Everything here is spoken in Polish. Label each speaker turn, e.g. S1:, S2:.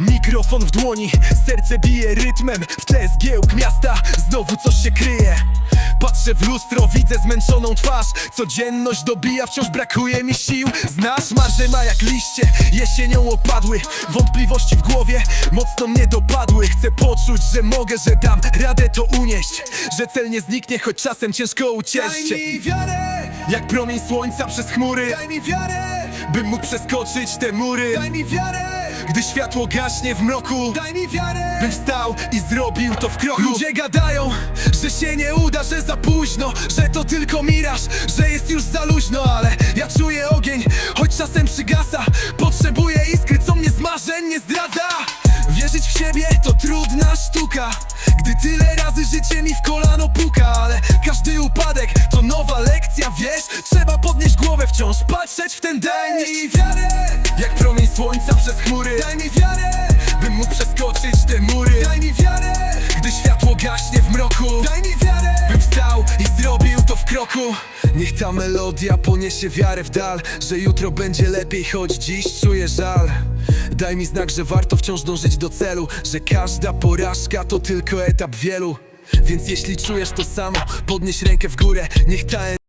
S1: Mikrofon w dłoni, serce bije rytmem. W tle zgiełk miasta, znowu coś się kryje. Patrzę w lustro, widzę zmęczoną twarz. Codzienność dobija, wciąż brakuje mi sił. Znasz, marże ma jak liście, jesienią opadły. Wątpliwości w głowie mocno mnie dopadły. Chcę poczuć, że mogę, że dam radę to unieść. Że cel nie zniknie, choć czasem ciężko uciec
S2: Daj mi wiarę,
S1: Jak promień słońca przez chmury.
S2: Daj mi wiarę,
S1: Bym mógł przeskoczyć te mury.
S2: Daj mi wiarę,
S1: Gdy światło gaśnie w mroku
S2: daj mi wiarę.
S1: Bym wstał i zrobił to w kroku. Ludzie gadają, że się nie uda, że za późno Że to tylko miraż, że jest już za luźno Ale ja czuję ogień, choć czasem przygasa. Potrzebuję iskry, co mnie z marzeń nie zdradza. Wierzyć w siebie to trudna sztuka Gdy tyle razy życie mi w kolano puka Ale każdy upadek to nowa lekcja, wiesz? Trzeba podnieść głowę wciąż, patrzeć w ten deszcz
S2: mi wiarę,
S1: Jak promień słońca przez chmury.
S2: Daj mi wiarę,
S1: Bym mógł przeskoczyć te mury.
S2: Daj mi wiarę,
S1: Gdy światło gaśnie w mroku.
S2: Daj mi wiarę.
S1: Bym wstał i zrobił to w kroku. Niech ta melodia poniesie wiarę w dal Że jutro będzie lepiej, choć dziś czuję żal. Daj mi znak, że warto wciąż dążyć do celu Że każda porażka to tylko etap wielu. Więc jeśli czujesz to samo, podnieś rękę w górę Niech ta